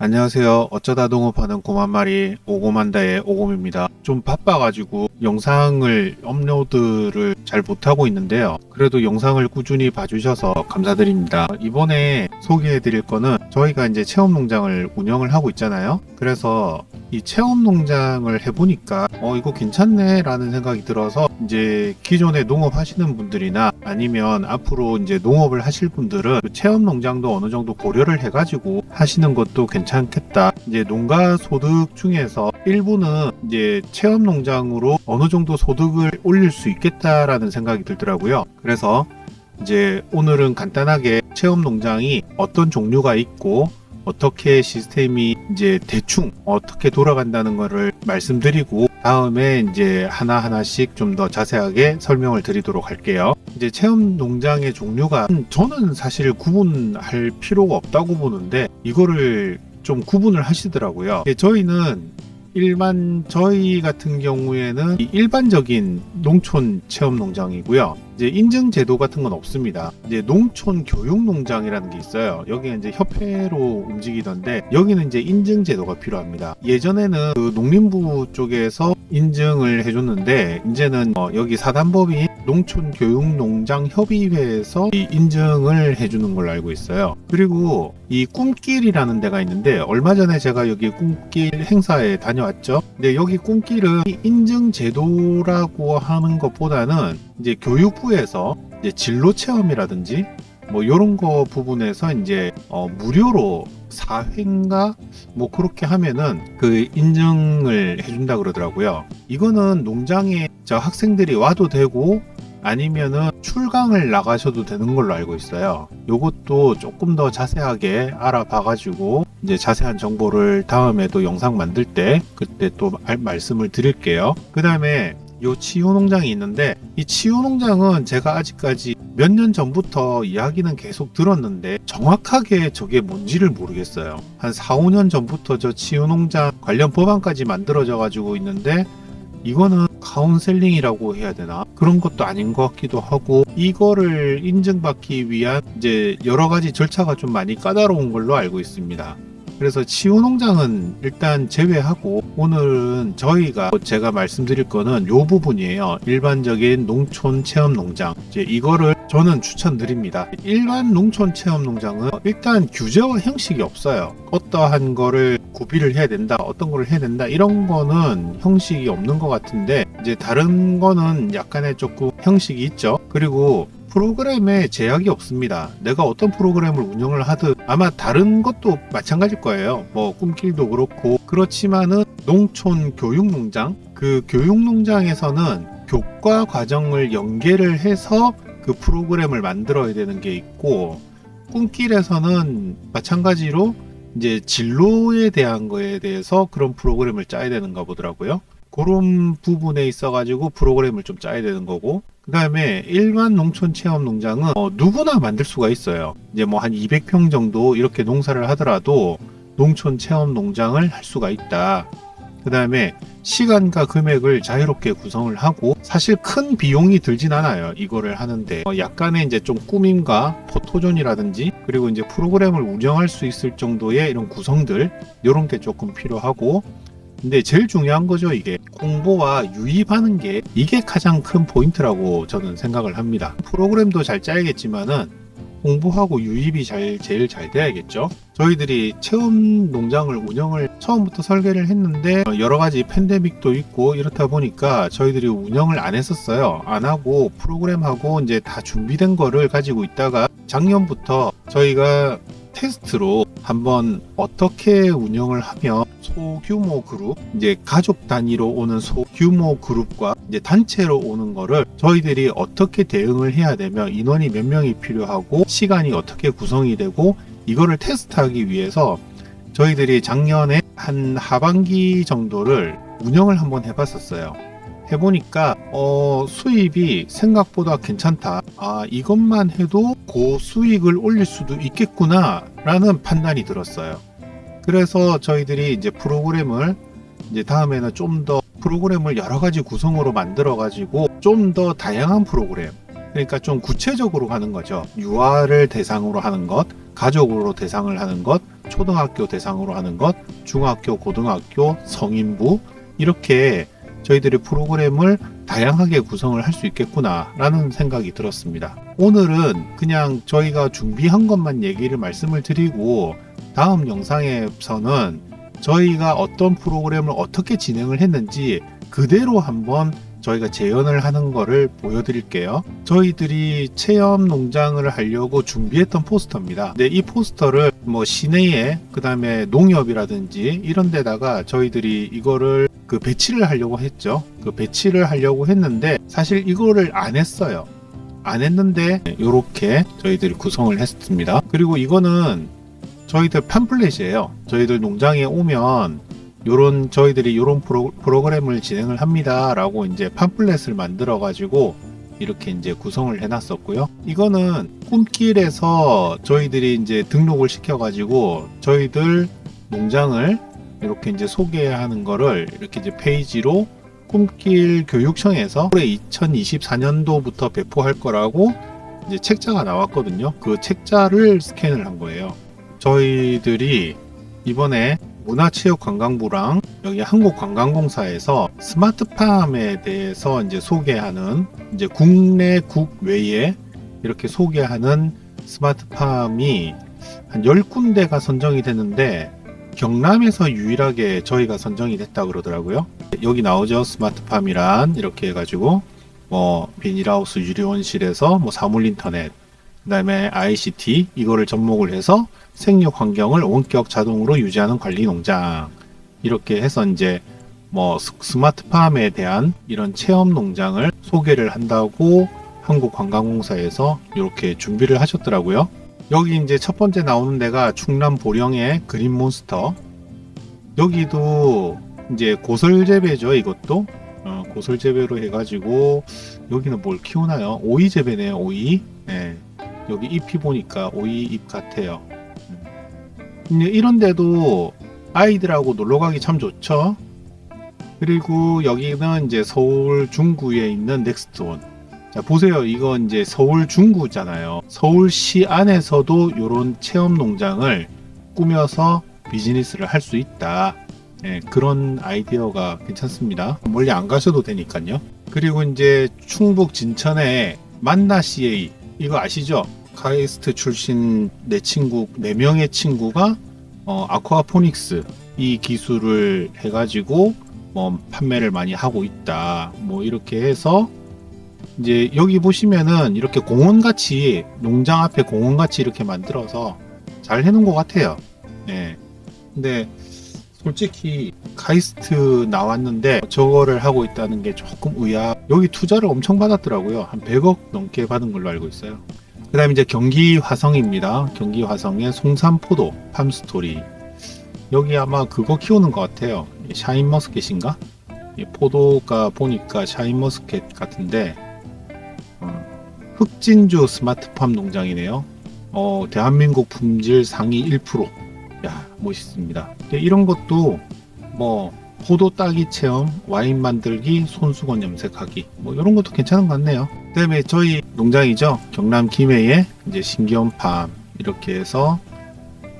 안녕하세요. 어쩌다 동업하는 곰한마리 오곰한다의 오곰입니다. 좀 바빠가지고 영상을 업로드를 잘 못하고 있는데요. 그래도 영상을 꾸준히 봐주셔서 감사드립니다. 이번에 소개해드릴 거는 저희가 이제 체험 농장을 운영을 하고 있잖아요. 그래서 이 체험 농장을 해보니까 어 이거 괜찮네 라는 생각이 들어서 이제 기존에 농업 하시는 분들이나 아니면 앞으로 이제 농업을 하실 분들은 그 체험 농장도 어느 정도 고려를 해가지고 하시는 것도 괜찮 겠다. 이제 농가 소득 중에서 일부는 이제 체험 농장으로 어느 정도 소득을 올릴 수 있겠다라는 생각이 들더라고요. 그래서 이제 오늘은 간단하게 체험 농장이 어떤 종류가 있고 어떻게 시스템이 이제 대충 어떻게 돌아간다는 것을 말씀드리고 다음에 이제 하나하나씩 좀 더 자세하게 설명을 드리도록 할게요. 이제 체험 농장의 종류가 저는 사실 구분할 필요가 없다고 보는데 이거를 좀 구분을 하시더라고요. 예, 저희는 일반 저희 같은 경우에는 이 일반적인 농촌 체험 농장이고요. 이제 인증 제도 같은 건 없습니다. 이제 농촌 교육 농장이라는 게 있어요. 여기는 이제 협회로 움직이던데 여기는 이제 인증 제도가 필요합니다. 예전에는 그 농림부 쪽에서 인증을 해줬는데 이제는 어, 여기 사단법인 농촌 교육 농장 협의회에서 이 인증을 해주는 걸로 알고 있어요. 그리고 이 꿈길이라는 데가 있는데 얼마 전에 제가 여기 꿈길 행사에 다녀왔죠. 근데 여기 꿈길은 이 인증 제도라고 하는 것보다는 이제 교육부 에서 이제 진로 체험이라든지 뭐 이런 거 부분에서 이제 어 무료로 4회인가 뭐 그렇게 하면은 그 인증을 해준다 그러더라고요. 이거는 농장에 저 학생들이 와도 되고 아니면은 출강을 나가셔도 되는 걸로 알고 있어요. 요것도 조금 더 자세하게 알아봐가지고 이제 자세한 정보를 다음에도 영상 만들 때 그때 또 알- 말씀을 드릴게요. 그 다음에 요 치유 농장이 있는데 이 치유 농장은 제가 아직까지 몇 년 전부터 이야기는 계속 들었는데 정확하게 저게 뭔지를 모르겠어요. 한 4, 5년 전부터 저 치유 농장 관련 법안까지 만들어져 가지고 있는데 이거는 카운셀링이라고 해야 되나 그런 것도 아닌 것 같기도 하고 이거를 인증받기 위한 이제 여러 가지 절차가 좀 많이 까다로운 걸로 알고 있습니다. 그래서 치유 농장은 일단 제외하고 오늘은 저희가 제가 말씀드릴 거는 요 부분이에요. 일반적인 농촌 체험 농장. 이제 이거를 저는 추천드립니다. 일반 농촌 체험 농장은 일단 규제와 형식이 없어요. 어떠한 거를 구비를 해야 된다, 어떤 거를 해야 된다 이런 거는 형식이 없는 것 같은데 이제 다른 거는 약간의 조금 형식이 있죠. 그리고 프로그램에 제약이 없습니다. 내가 어떤 프로그램을 운영을 하든 아마 다른 것도 마찬가지일 거예요. 뭐 꿈길도 그렇고 그렇지만은 농촌 교육농장 그 교육농장에서는 교과 과정을 연계를 해서 그 프로그램을 만들어야 되는 게 있고 꿈길에서는 마찬가지로 이제 진로에 대한 거에 대해서 그런 프로그램을 짜야 되는가 보더라고요. 그런 부분에 있어가지고 프로그램을 좀 짜야 되는 거고 그 다음에 일반 농촌 체험 농장은 어, 누구나 만들 수가 있어요. 이제 뭐 한 200평 정도 이렇게 농사를 하더라도 농촌 체험 농장을 할 수가 있다. 그 다음에 시간과 금액을 자유롭게 구성을 하고 사실 큰 비용이 들진 않아요. 이거를 하는데 어, 약간의 이제 좀 꾸밈과 포토존이라든지 그리고 이제 프로그램을 운영할 수 있을 정도의 이런 구성들 이런 게 조금 필요하고 근데 제일 중요한 거죠 이게. 공보와 유입하는 게 이게 가장 큰 포인트라고 저는 생각을 합니다. 프로그램도 잘 짜야겠지만은 공부하고 유입이 잘 제일 잘 돼야겠죠? 저희들이 체험 농장을 운영을 처음부터 설계를 했는데 어, 여러 가지 팬데믹도 있고 이렇다 보니까 저희들이 운영을 안 했었어요. 안 하고 프로그램하고 이제 다 준비된 거를 가지고 있다가 작년부터 저희가 테스트로 한번 어떻게 운영을 하면 소규모 그룹, 이제 가족 단위로 오는 소규모 그룹과 이제 단체로 오는 거를 저희들이 어떻게 대응을 해야 되며 인원이 몇 명이 필요하고 시간이 어떻게 구성이 되고 이거를 테스트하기 위해서 저희들이 작년에 한 하반기 정도를 운영을 한번 해봤었어요. 해보니까 어, 수입이 생각보다 괜찮다. 아 이것만 해도 고 수익을 올릴 수도 있겠구나 라는 판단이 들었어요. 그래서 저희들이 이제 프로그램을 이제 다음에는 좀 더 프로그램을 여러 가지 구성으로 만들어 가지고 좀 더 다양한 프로그램 그러니까 좀 구체적으로 하는 거죠. 유아를 대상으로 하는 것, 가족으로 대상을 하는 것, 초등학교 대상으로 하는 것, 중학교, 고등학교, 성인부 이렇게 저희들이 프로그램을 다양하게 구성을 할 수 있겠구나라는 생각이 들었습니다. 오늘은 그냥 저희가 준비한 것만 얘기를 말씀을 드리고 다음 영상에서는 저희가 어떤 프로그램을 어떻게 진행을 했는지 그대로 한번 저희가 재현을 하는 거를 보여드릴게요. 저희들이 체험 농장을 하려고 준비했던 포스터입니다. 근데 이 포스터를 뭐 시내에 그 다음에 농협이라든지 이런 데다가 저희들이 이거를 그 배치를 하려고 했죠. 그 배치를 하려고 했는데 사실 이거를 안 했어요. 안 했는데 이렇게 저희들이 구성을 했습니다. 그리고 이거는 저희들 팜플렛이에요. 저희들 농장에 오면 요런 저희들이 요런 프로, 프로그램을 진행을 합니다라고 이제 팜플렛을 만들어 가지고 이렇게 이제 구성을 해놨었고요. 이거는 꿈길에서 저희들이 이제 등록을 시켜가지고 저희들 농장을 이렇게 이제 소개하는 거를 이렇게 이제 페이지로 꿈길 교육청에서 올해 2024년도부터 배포할 거라고 이제 책자가 나왔거든요. 그 책자를 스캔을 한 거예요. 저희들이 이번에 문화체육관광부랑 여기 한국관광공사에서 스마트팜에 대해서 이제 소개하는 이제 국내 국외에 이렇게 소개하는 스마트팜이 한 10군데가 선정이 됐는데 경남에서 유일하게 저희가 선정이 됐다 그러더라고요. 여기 나오죠. 스마트팜이란 이렇게 해가지고 뭐 비닐하우스 유리온실에서 뭐 사물 인터넷 그다음에 ICT 이거를 접목을 해서 생육 환경을 원격 자동으로 유지하는 관리 농장 이렇게 해서 이제 뭐 스- 스마트팜에 대한 이런 체험 농장을 소개를 한다고 한국관광공사에서 이렇게 준비를 하셨더라고요. 여기 이제 첫 번째 나오는 데가 충남 보령의 그린몬스터. 여기도 이제 고설 재배죠, 이것도. 어, 고설 재배로 해가지고 여기는 뭘 키우나요? 오이 재배네요, 오이. 네. 여기 잎이 보니까 오이 잎 같아요. 음. 근데 이런 데도 아이들하고 놀러 가기 참 좋죠. 그리고 여기는 이제 서울 중구에 있는 넥스트원. 자, 보세요. 이거 이제 서울 중구잖아요. 서울시 안에서도 이런 체험 농장을 꾸며서 비즈니스를 할 수 있다. 예, 그런 아이디어가 괜찮습니다. 멀리 안 가셔도 되니까요. 그리고 이제 충북 진천에 만나 CA 이거 아시죠? 카이스트 출신 내 친구 네 명의 친구가 어, 아쿠아포닉스 이 기술을 해가지고 뭐 판매를 많이 하고 있다. 뭐 이렇게 해서 이제 여기 보시면은 이렇게 공원 같이 농장 앞에 공원 같이 이렇게 만들어서 잘 해놓은 것 같아요. 네. 근데 솔직히 카이스트 나왔는데 저거를 하고 있다는 게 조금 의아. 여기 투자를 엄청 받았더라고요. 한 100억 넘게 받은 걸로 알고 있어요. 그 다음에 이제 경기 화성입니다. 경기 화성의 송산포도 팜스토리. 여기 아마 그거 키우는 것 같아요. 이 샤인머스켓인가? 이 포도가 보니까 샤인머스켓 같은데 어, 흑진주 스마트팜 농장이네요. 어, 대한민국 품질 상위 1%. 야, 멋있습니다. 이런 것도 뭐 포도 따기 체험, 와인 만들기, 손수건 염색하기 뭐 이런 것도 괜찮은 것 같네요. 그다음에 저희 농장이죠. 경남 김해의 이제 신기원팜 이렇게 해서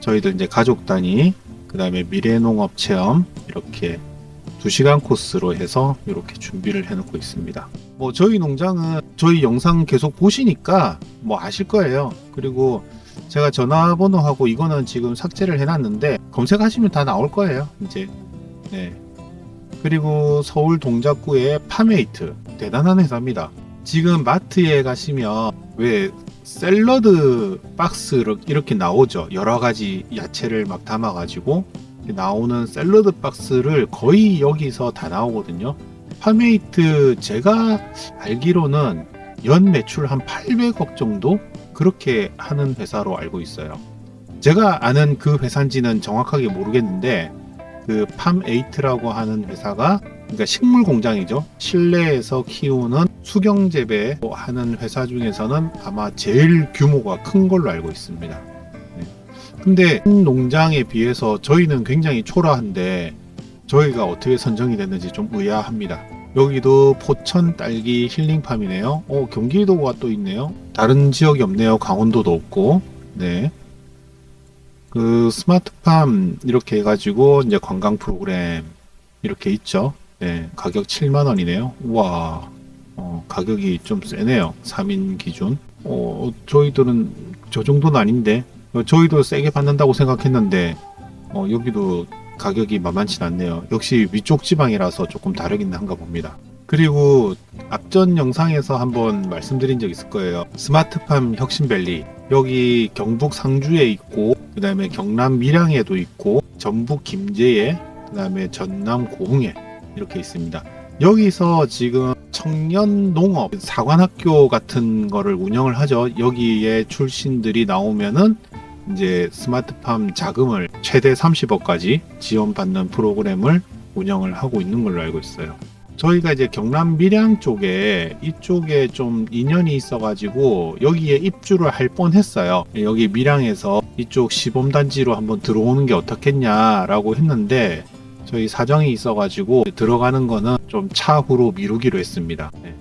저희들 이제 가족 단위 그다음에 미래농업 체험 이렇게 2시간 코스로 해서 이렇게 준비를 해놓고 있습니다. 뭐 저희 농장은 저희 영상 계속 보시니까 뭐 아실 거예요. 그리고 제가 전화번호하고 이거는 지금 삭제를 해놨는데 검색하시면 다 나올 거예요. 이제 네. 그리고 서울 동작구의 파메이트 대단한 회사입니다. 지금 마트에 가시면 왜 샐러드 박스로 이렇게 나오죠. 여러 가지 야채를 막 담아가지고 나오는 샐러드 박스를 거의 여기서 다 나오거든요. 파메이트 제가 알기로는 연 매출 한 800억 정도 그렇게 하는 회사로 알고 있어요. 제가 아는 그 회사인지는 정확하게 모르겠는데 그 팜에이트라고 하는 회사가 그러니까 식물 공장이죠. 실내에서 키우는 수경 재배 하는 회사 중에서는 아마 제일 규모가 큰 걸로 알고 있습니다. 네. 근데 큰 농장에 비해서 저희는 굉장히 초라한데 저희가 어떻게 선정이 됐는지 좀 의아합니다. 여기도 포천 딸기 힐링팜이네요. 어, 경기도가 또 있네요. 다른 지역이 없네요. 강원도도 없고. 네. 그 스마트팜 이렇게 해가지고 이제 관광 프로그램 이렇게 있죠. 네, 가격 7만 원이네요. 우와, 어, 가격이 좀 세네요. 3인 기준. 어, 저희들은 저 정도는 아닌데, 어, 저희도 세게 받는다고 생각했는데, 어, 여기도 가격이 만만치 않네요. 역시 위쪽 지방이라서 조금 다르긴 한가 봅니다. 그리고 앞전 영상에서 한번 말씀드린 적 있을 거예요. 스마트팜 혁신밸리. 여기 경북 상주에 있고, 그 다음에 경남 밀양에도 있고, 전북 김제에, 그 다음에 전남 고흥에 이렇게 있습니다. 여기서 지금 청년 농업 사관학교 같은 거를 운영을 하죠. 여기에 출신들이 나오면은 이제 스마트팜 자금을 최대 30억까지 지원받는 프로그램을 운영을 하고 있는 걸로 알고 있어요. 저희가 이제 경남 밀양 쪽에 이쪽에 좀 인연이 있어가지고 여기에 입주를 할 뻔했어요. 여기 밀양에서 이쪽 시범단지로 한번 들어오는 게 어떻겠냐라고 했는데 저희 사정이 있어가지고 들어가는 거는 좀 차후로 미루기로 했습니다. 네.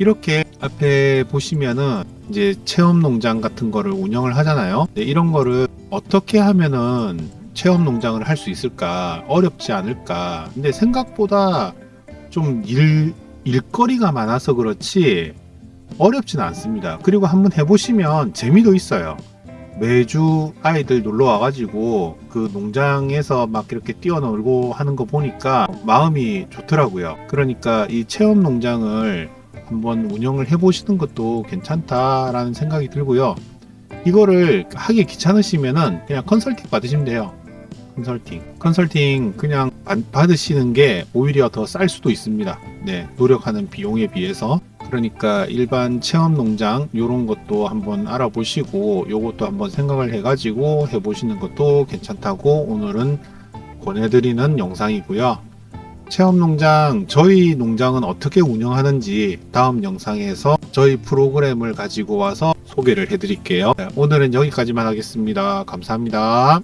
이렇게 앞에 보시면은 이제 체험 농장 같은 거를 운영을 하잖아요. 네, 이런 거를 어떻게 하면은 체험 농장을 할 수 있을까? 어렵지 않을까? 근데 생각보다 좀 일, 일거리가 많아서 그렇지 어렵지는 않습니다. 그리고 한번 해보시면 재미도 있어요. 매주 아이들 놀러 와가지고 그 농장에서 막 이렇게 뛰어놀고 하는 거 보니까 마음이 좋더라고요. 그러니까 이 체험 농장을 한번 운영을 해보시는 것도 괜찮다라는 생각이 들고요. 이거를 하기 귀찮으시면은 그냥 컨설팅 받으시면 돼요. 컨설팅. 컨설팅 그냥 안- 받으시는 게 오히려 더 쌀 수도 있습니다. 네, 노력하는 비용에 비해서. 그러니까 일반 체험 농장 요런 것도 한번 알아보시고 요것도 한번 생각을 해가지고 해보시는 것도 괜찮다고 오늘은 권해드리는 영상이고요. 체험 농장 저희 농장은 어떻게 운영하는지 다음 영상에서 저희 프로그램을 가지고 와서 소개를 해드릴게요. 네, 오늘은 여기까지만 하겠습니다. 감사합니다.